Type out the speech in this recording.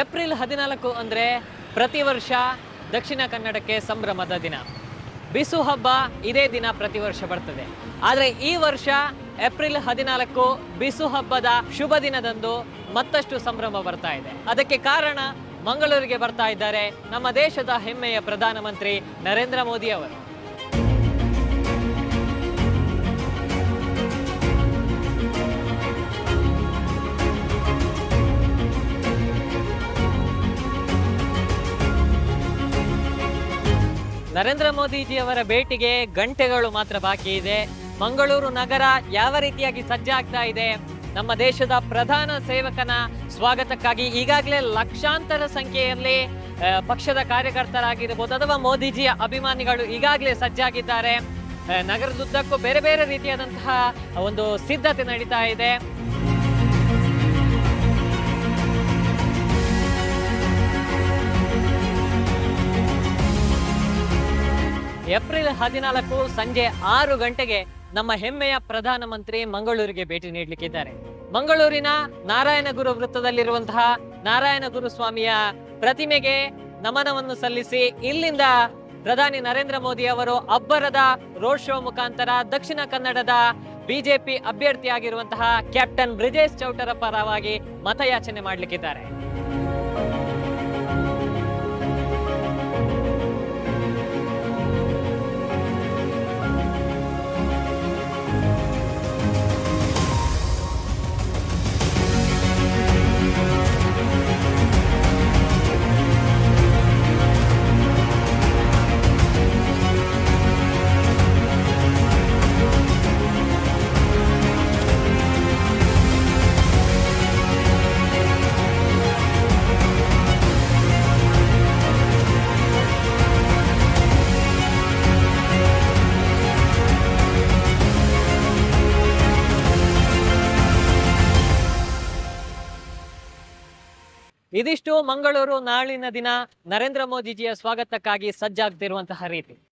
April ಹದಿನಾಲ್ಕು ಅಂದರೆ ಪ್ರತಿ ವರ್ಷ ದಕ್ಷಿಣ ಕನ್ನಡಕ್ಕೆ ಸಂಭ್ರಮದ ದಿನ. ಬಿಸು ಹಬ್ಬ ಇದೇ ದಿನ ಪ್ರತಿ ವರ್ಷ ಬರ್ತದೆ. ಆದರೆ ಈ ವರ್ಷ ಏಪ್ರಿಲ್ ಹದಿನಾಲ್ಕು ಬಿಸು ಹಬ್ಬದ ಶುಭ ದಿನದಂದು ಮತ್ತಷ್ಟು ಸಂಭ್ರಮ ಬರ್ತಾ ಇದೆ. ಅದಕ್ಕೆ ಕಾರಣ ಮಂಗಳೂರಿಗೆ ಬರ್ತಾ ಇದ್ದಾರೆ ನಮ್ಮ ದೇಶದ ಹೆಮ್ಮೆಯ ಪ್ರಧಾನಮಂತ್ರಿ ನರೇಂದ್ರ ಮೋದಿ ಅವರು. ನರೇಂದ್ರ ಮೋದಿಜಿಯವರ ಭೇಟಿಗೆ ಗಂಟೆಗಳು ಮಾತ್ರ ಬಾಕಿ ಇದೆ. ಮಂಗಳೂರು ನಗರ ಯಾವ ರೀತಿಯಾಗಿ ಸಜ್ಜಾಗ್ತಾ ಇದೆ? ನಮ್ಮ ದೇಶದ ಪ್ರಧಾನ ಸೇವಕನ ಸ್ವಾಗತಕ್ಕಾಗಿ ಈಗಾಗಲೇ ಲಕ್ಷಾಂತರ ಸಂಖ್ಯೆಯಲ್ಲಿ ಪಕ್ಷದ ಕಾರ್ಯಕರ್ತರಾಗಿರ್ಬೋದು ಅಥವಾ ಮೋದಿಜಿಯ ಅಭಿಮಾನಿಗಳು ಈಗಾಗಲೇ ಸಜ್ಜಾಗಿದ್ದಾರೆ ನಗರದುದ್ದಕ್ಕೂ ಬೇರೆ ಬೇರೆ ರೀತಿಯಾದಂತಹ ಒಂದು ಸಿದ್ಧತೆ ನಡೀತಾ ಇದೆ. ಏಪ್ರಿಲ್ ಹದಿನಾಲ್ಕು ಸಂಜೆ ಆರು ಗಂಟೆಗೆ ನಮ್ಮ ಹೆಮ್ಮೆಯ ಪ್ರಧಾನಮಂತ್ರಿ ಮಂಗಳೂರಿಗೆ ಭೇಟಿ ನೀಡಲಿಕ್ಕಿದ್ದಾರೆ. ಮಂಗಳೂರಿನ ನಾರಾಯಣಗುರು ವೃತ್ತದಲ್ಲಿರುವಂತಹ ನಾರಾಯಣಗುರು ಸ್ವಾಮಿಯ ಪ್ರತಿಮೆಗೆ ನಮನವನ್ನು ಸಲ್ಲಿಸಿ ಇಲ್ಲಿಂದ ಪ್ರಧಾನಿ ನರೇಂದ್ರ ಮೋದಿ ಅವರು ಅಬ್ಬರದ ರೋಡ್ ಶೋ ಮುಖಾಂತರ ದಕ್ಷಿಣ ಕನ್ನಡದ ಬಿಜೆಪಿ ಅಭ್ಯರ್ಥಿಯಾಗಿರುವಂತಹ ಕ್ಯಾಪ್ಟನ್ ಬ್ರಿಜೇಶ್ ಚೌಟರ ಪರವಾಗಿ ಮತಯಾಚನೆ ಮಾಡಲಿಕ್ಕಿದ್ದಾರೆ. ಇದಿಷ್ಟು ಮಂಗಳೂರು ನಾಳಿನ ದಿನ ನರೇಂದ್ರ ಮೋದಿಜಿಯ ಸ್ವಾಗತಕ್ಕಾಗಿ ಸಜ್ಜಾಗ್ತಿರುವಂತಹ ರೀತಿ.